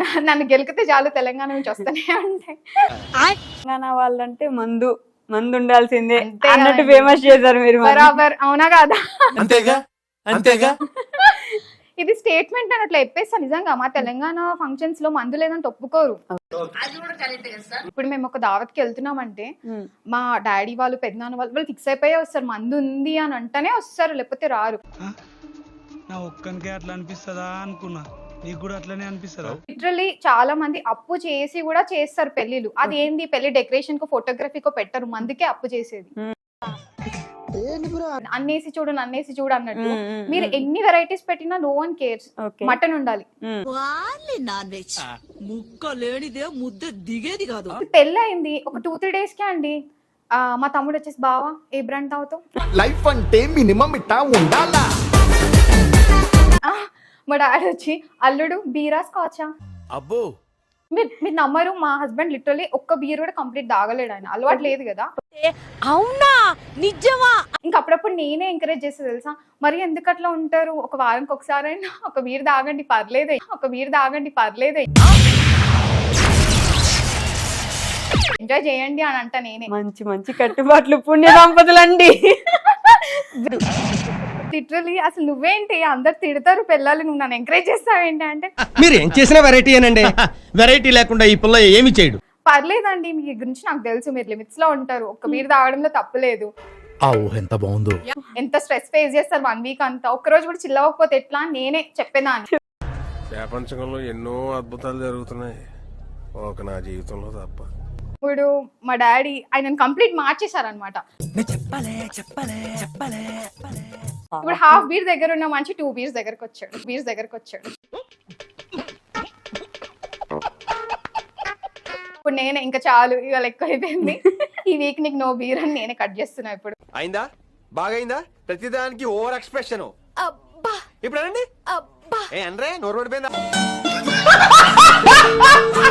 నా- నన్ను గెలికితే చాలు తెలంగాణ నుంచి వస్తూనే ఉంటాయి తెలంగాణ వాళ్ళంటే మందు మందు ఉండాల్సిందే. అన్నట్టు. ఫేమస్ చేశారు మీరు. బరాబర్ అవునా కాదా? అంతేగా? అంతేగా? ఇది స్టేట్మెంట్ అని అట్లా చెప్పేస్తా నిజంగా. మా తెలంగాణ ఫంక్షన్స్లో మందు లేదంటే ఒప్పుకోరు ఇప్పుడు మేము ఒక దావత్కి వెళ్తున్నామంటే. మా డాడీ వాళ్ళు పెద్దనాన్న వాళ్ళు వాళ్ళు ఫిక్స్ అయిపోయే వస్తారు. మందు ఉంది అని అంటేనే వస్తారు లేకపోతే రారు. నా ఒక్కనికే అట్లా అనిపిస్తుందా అనుకున్నా. నీకు కూడా అట్లనే అనిపిస్తుందా? లిటరలీ చాలా మంది అప్పు చేసి కూడా చేస్తారు పెళ్ళిలు అది ఏంది? పెళ్ళి డెకరేషన్కు ఫోటోగ్రఫీకో పెట్టరు. మందికే అప్పు చేసేది. అన్నేసి చూడు నన్నేసి చూడు అన్నట్టు. మీరు. ఎన్ని వెరైటీస్ పెట్టినా నో వన్ కేర్స్ మటన్ ఉండాలి. ముక్క లేనిదే ముద్ద దిగేది కాదు. పెళ్ళి అయింది ఒక టూ త్రీ డేస్ కే అండి. మా తమ్ముడు వచ్చేసి బావా ఏ బ్రాండ్ తాగుతావు? లైఫ్ అంటే మినిమం ఇట్టా ఉండాలా? మా డాడీ వచ్చి అల్లుడు బీరా స్కాచా? అబ్బో. మీరు మీరు నమ్మరు మా హస్బెండ్ లిటరలీ ఒక్క బీర్ కూడా కంప్లీట్ తాగలేడు ఆయన. అలవాటు లేదు కదా. అవునా? నిజమా? ఇంకా అప్పుడప్పుడు నేనే ఎంకరేజ్ చేస్తే తెలుసా? మరి ఎందుకు అట్లా ఉంటారు? ఒక వారానికి ఒకసారైనా ఒక బీర్ తాగండి పర్లేదే. ఒక బీర్ తాగండి పర్లేదే. ఎంజాయ్ చేయండి అని అంట నేనే. మంచి మంచి కట్టుబాట్లు పుణ్య దంపతులండి లిటరలీ అసలు నువ్వేంటి? అందరు తిడతారు పిల్లలు నువ్వు నన్ను ఎంకరేజ్ చేస్తావేంటి అంటే? మీరు ఏం చేసిన వెరైటీ అనండి వెరైటీ లేకుండా ఈ పుల్ల ఏమి చేయడు. పర్లేదండి మీ గురించి నాకు తెలుసు మీరు లిమిట్స్లో ఉంటారు. ఒక్క బీర్ తాగడంలో తప్పులేదు ఎంత బాగుందో. ఎంత స్ట్రెస్ ఫేస్ చేస్తారు వన్ వీక్ అంతా. ఒక్క రోజు కూడా చిల్లవకపోతే ఎట్లా? అని నేనే చెప్పేదాన్ని. ప్రపంచంలో ఎన్నో అద్భుతాలు జరుగుతున్నాయి. ఒక నా జీవితంలో తప్ప. ఇప్పుడు మా డాడీ ఆయన కంప్లీట్ మార్చేశారనమాట. ఇప్పుడు హాఫ్ బీర్ దగ్గర ఉన్న మంచి టూ బీర్స్ దగ్గరకు వచ్చాడు బీర్స్ దగ్గరకు వచ్చాడు ఇప్పుడు నేనే ఇంకా చాలు ఇవాళ ఎక్కువ అయిపోయింది. ఈ వీక్ నీకు నో బీర్ అని నేనే కట్ చేస్తున్నా ఇప్పుడు. అయిందా? బాగైందా? ప్రతిదానికి ఓవర్ ఎక్స్ప్రెషన్ ఇప్పుడు అనండి? ఏ అనరే నోరు పడిపోయిందా?